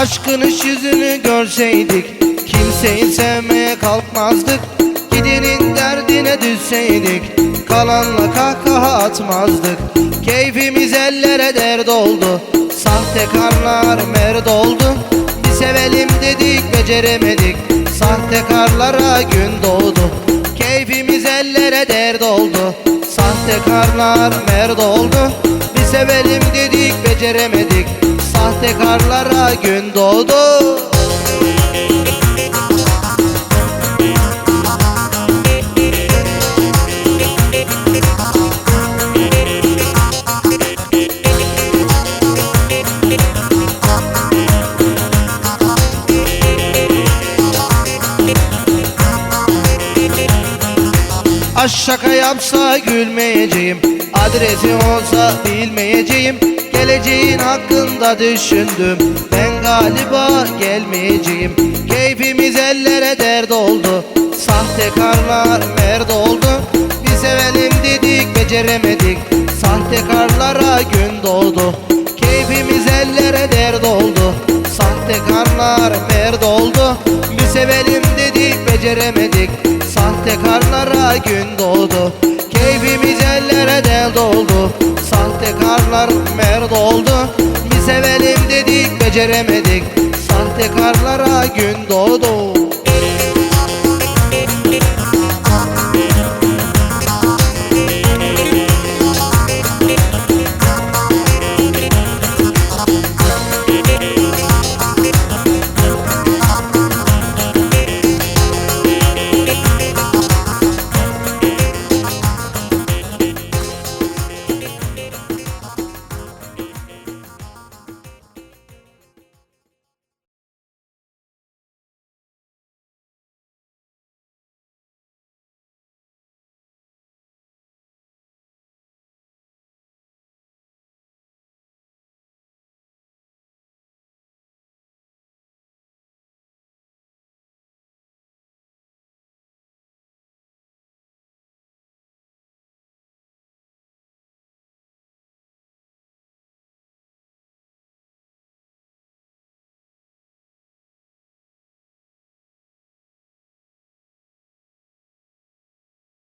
Aşkın iş yüzünü görseydik Kimseyi sevmeye kalkmazdık. Gidenin derdine düşseydik Kalanla kahkaha atmazdık. Keyfimiz ellere dert oldu Sahtekarlar merd oldu. Bir sevelim dedik beceremedik Sahtekarlara gün doğdu. Keyfimiz ellere dert oldu Sahtekarlar merd oldu. Bir sevelim dedik beceremedik Sahtekarlara gün doğdu. Aşk şaka yapsa gülmeyeceğim. Adresi olsa bilmeyeceğim Geleceğin hakkında düşündüm. Ben galiba gelmeyeceğim. Keyfimiz ellere dert oldu. Sahtekarlar merd oldu. Bir sevelim dedik beceremedik. Sahtekarlara gün doğdu. Keyfimiz ellere dert oldu. Sahtekarlar merd oldu. Bir sevelim dedik beceremedik. Sahtekarlara gün doğdu. Keyfimiz ellere del doldu Sahtekarlar merd oldu Bir sevelim dedik beceremedik. Sahtekarlara gün doğdu